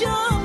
joy.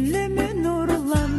Gönlümü nurlandıran